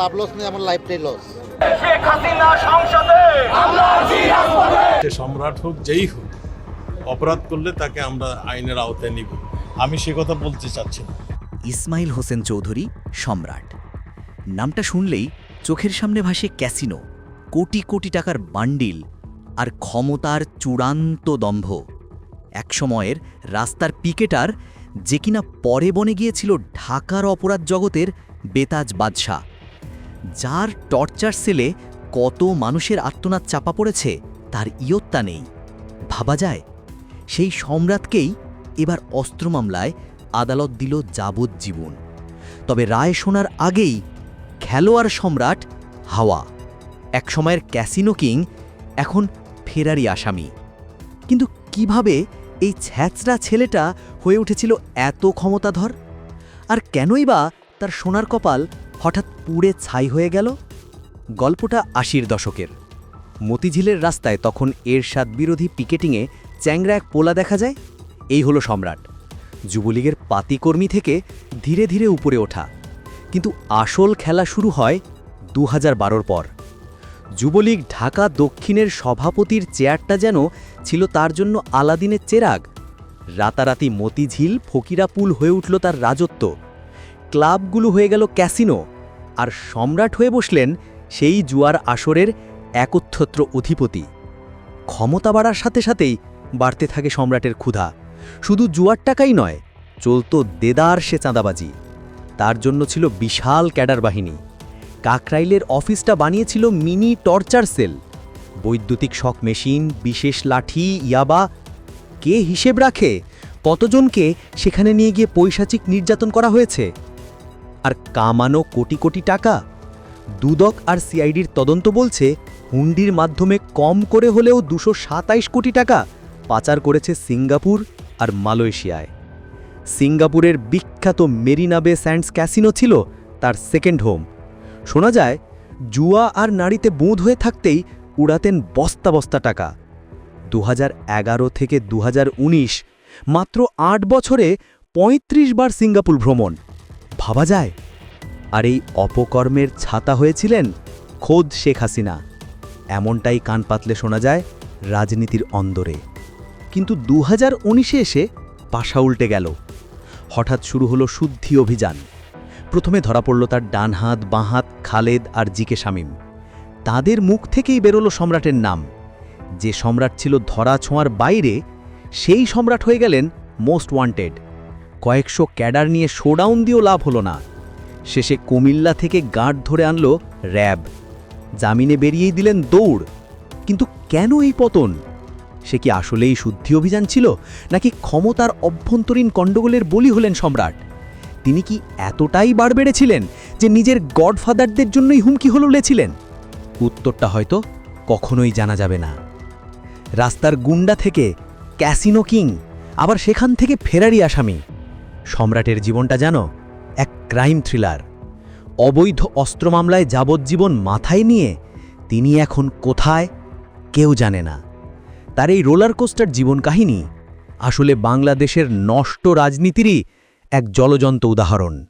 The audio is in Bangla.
লাভ লস নেই আমার লাইফটাই লস সে সম্রাট হোক যেই হোক অপরাধ করলে তাকে আমরা আইনের আওতায় নিব। আমি সে কথা বলতে চাচ্ছি না। ইসমাইল হোসেন চৌধুরী সম্রাট। নামটা শুনলেই চোখের সামনে ভাসে ক্যাসিনো কোটি কোটি টাকার বান্ডিল আর ক্ষমতার চূড়ান্ত দম্ভ। একসময়ের রাস্তার পিকেটার যে কিনা পরে বনে গিয়েছিল ঢাকার অপরাধ জগতের বেতাজ বাদশাহ। যার টর্চার সেলে কত মানুষের আত্মনাদ চাপা পড়েছে, তার ইয়ত্তা নেই। ভাবা যায়, সেই সম্রাটকেই এবার অস্ত্র মামলায় আদালত দিল যাবজ্জীবন। তবে রায় শোনার আগেই খেলোয়াড় সম্রাট হাওয়া, একসময়ের ক্যাসিনো কিং, এখন ফেরারি আসামি। কিন্তু কীভাবে এই ছ্যাচরা ছেলেটা হয়ে উঠেছিল এত ক্ষমতাধর? আর কেনই বা তার সোনার কপাল হঠাৎ পুড়ে ছাই হয়ে গেল। গল্পটা আশির দশকের। মতিঝিলের রাস্তায় তখন এরশাদ বিরোধী পিকেটিংয়ে চ্যাংরা এক পোলা দেখা যায়। এই হলো সম্রাট। যুবলীগের পাতিকর্মী থেকে ধীরে ধীরে উপরে ওঠা। কিন্তু আসল খেলা শুরু হয় দু হাজার পর। যুবলীগ ঢাকা দক্ষিণের সভাপতির চেয়ারটা যেন ছিল তার জন্য আলাদিনের চেরাগ। রাতারাতি মতিঝিল ফকিরাপুল হয়ে উঠল তার রাজত্ব। ক্লাবগুলো হয়ে গেল ক্যাসিনো, আর সম্রাট হয়ে বসলেন সেই জুয়ার আসরের একচ্ছত্র অধিপতি। ক্ষমতা বাড়ার সাথে সাথেই বাড়তে থাকে সম্রাটের ক্ষুধা। শুধু জুয়ার টাকাই নয়, চলত দেদার সে চাঁদাবাজি। তার জন্য ছিল বিশাল ক্যাডার বাহিনী। কাকরাইলের অফিসটা বানিয়েছিল মিনি টর্চার সেল। বৈদ্যুতিক শক মেশিন, বিশেষ লাঠি, ইয়াবা। কে হিসেব রাখে? কতজনকে সেখানে নিয়ে গিয়ে পৈশাচিক নির্যাতন করা হয়েছে? আর কামানো কোটি কোটি টাকা? দুদক আর সিআইডির তদন্ত বলছে, হুন্ডির মাধ্যমে কম করে হলেও দুশো কোটি টাকা পাচার করেছে সিঙ্গাপুর আর মালয়েশিয়ায়। সিঙ্গাপুরের বিখ্যাত মেরিনা বে স্যান্ডস ক্যাসিনো ছিল তার সেকেন্ড হোম। শোনা যায়, জুয়া আর নারীতে বোঁধ হয়ে থাকতেই উড়াতেন বস্তা বস্তা টাকা। দু হাজার এগারো থেকে দু হাজার উনিশ, মাত্র আট বছরে ৩৫ বার সিঙ্গাপুর ভ্রমণ। ভাবা যায়? আর এই অপকর্মের ছাতা হয়েছিলেন খোদ শেখ হাসিনা। এমনটাই কান পাতলে শোনা যায় রাজনীতির অন্দরে। কিন্তু দু হাজার এসে পাশা উল্টে গেল। হঠাৎ শুরু হলো শুদ্ধি অভিযান। প্রথমে ধরা পড়ল তার ডান হাত, খালেদ আর জিকে শামীম। তাদের মুখ থেকেই বেরোলো সম্রাটের নাম। যে সম্রাট ছিল ধরা ছোঁয়ার বাইরে, সেই সম্রাট হয়ে গেলেন মোস্ট ওয়ান্টেড। কয়েকশো ক্যাডার নিয়ে শোডাউন দিয়েও লাভ হলো না। শেষে কুমিল্লা থেকে গার্ড ধরে আনল র্যাব। জামিনে বেরিয়েই দিলেন দৌড়। কিন্তু কেন এই পতন? সে কি আসলেই শুদ্ধি অভিযান ছিল, নাকি ক্ষমতার অভ্যন্তরীণ গণ্ডগোলের বলি হলেন সম্রাট? তিনি কি এতটাই বার বেড়েছিলেন যে নিজের গডফাদারদের জন্যই হুমকি হলো লেছিলেন? উত্তরটা হয়তো কখনোই জানা যাবে না। রাস্তার গুন্ডা থেকে ক্যাসিনো কিং, আবার সেখান থেকে ফেরারি আসামি। সম্রাটের জীবনটা জানো এক ক্রাইম থ্রিলার। অবৈধ অস্ত্র মামলায় যাবজ্জীবন মাথায় নিয়ে তিনি এখন কোথায় কেউ জানে না। তার এই রোলার কোস্টার জীবন কাহিনী আসলে বাংলাদেশের নষ্ট রাজনীতিরই এক জলজন্ত উদাহরণ।